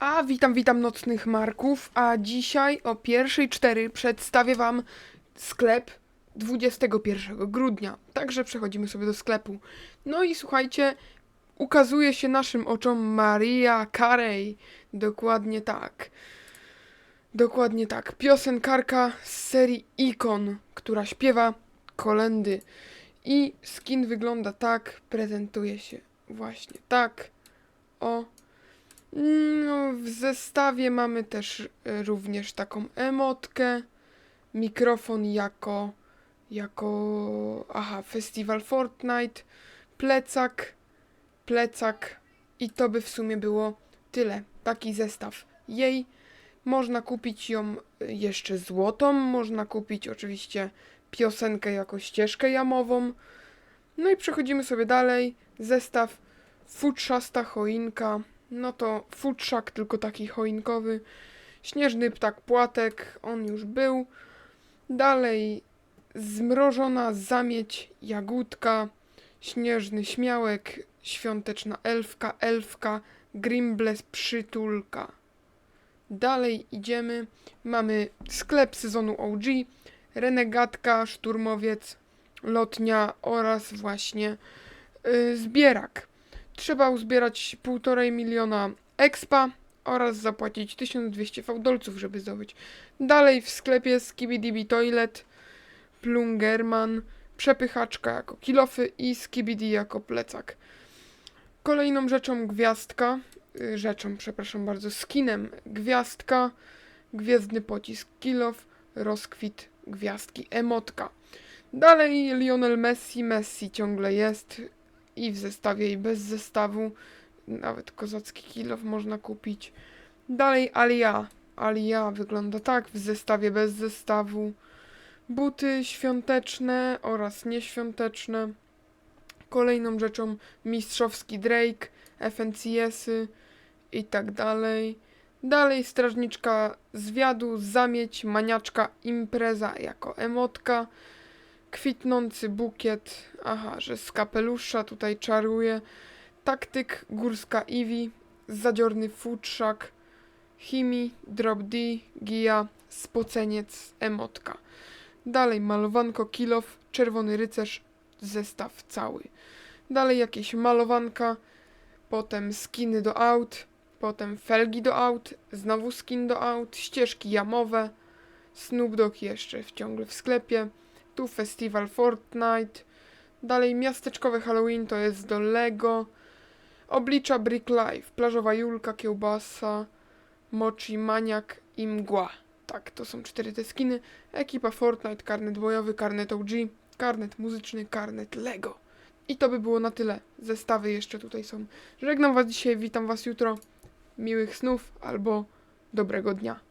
A witam, witam nocnych Marków, a dzisiaj o pierwszej cztery przedstawię wam sklep 21 grudnia. Także przechodzimy sobie do sklepu. No i słuchajcie, ukazuje się naszym oczom Maria Carey. Dokładnie tak. Dokładnie tak. Piosenkarka z serii Ikon, która śpiewa kolendy. I skin wygląda tak, prezentuje się właśnie tak. O, no, w zestawie mamy też e, również taką emotkę, mikrofon jako, jako, aha, festiwal Fortnite, plecak, plecak i to by w sumie było tyle. Taki zestaw jej. Można kupić ją e, jeszcze złotą, można kupić oczywiście piosenkę jako ścieżkę jamową. No i przechodzimy sobie dalej. Zestaw futrzasta choinka, no to futrzak, tylko taki choinkowy. Śnieżny ptak płatek, on już był. Dalej zmrożona zamieć jagódka, śnieżny śmiałek, świąteczna elfka, elfka, grimbles przytulka. Dalej idziemy. Mamy sklep sezonu OG, renegatka, szturmowiec, lotnia oraz właśnie yy, zbierak. Trzeba uzbierać 1,5 miliona expa oraz zapłacić 1200 fałdolców, żeby zdobyć. Dalej w sklepie Skibidi Toilet, Plungerman, przepychaczka jako kilofy i Skibidi jako plecak. Kolejną rzeczą gwiazdka, y, rzeczą, przepraszam bardzo, skinem gwiazdka, gwiezdny pocisk kilof, rozkwit gwiazdki emotka. Dalej Lionel Messi, Messi ciągle jest, i w zestawie, i bez zestawu. Nawet kozacki kilof można kupić. Dalej Alia. Alia wygląda tak, w zestawie, bez zestawu. Buty świąteczne oraz nieświąteczne. Kolejną rzeczą mistrzowski Drake, FNCS-y i tak dalej. Dalej strażniczka zwiadu, zamieć, maniaczka, impreza jako emotka kwitnący bukiet, aha, że z kapelusza tutaj czaruje, taktyk górska Iwi, zadziorny futrzak, Himi, Drop D, Gija, spoceniec, emotka. Dalej malowanko kilof, czerwony rycerz, zestaw cały. Dalej jakieś malowanka, potem skiny do aut, potem felgi do aut, znowu skin do aut, ścieżki jamowe, Snoop Dogg jeszcze w ciągle w sklepie, tu festiwal Fortnite. Dalej miasteczkowe Halloween to jest do Lego. Oblicza Brick Life, plażowa Julka, kiełbasa, Mochi, Maniak i Mgła. Tak, to są cztery te skiny. Ekipa Fortnite, karnet bojowy, karnet OG, karnet muzyczny, karnet Lego. I to by było na tyle. Zestawy jeszcze tutaj są. Żegnam Was dzisiaj, witam Was jutro. Miłych snów albo dobrego dnia.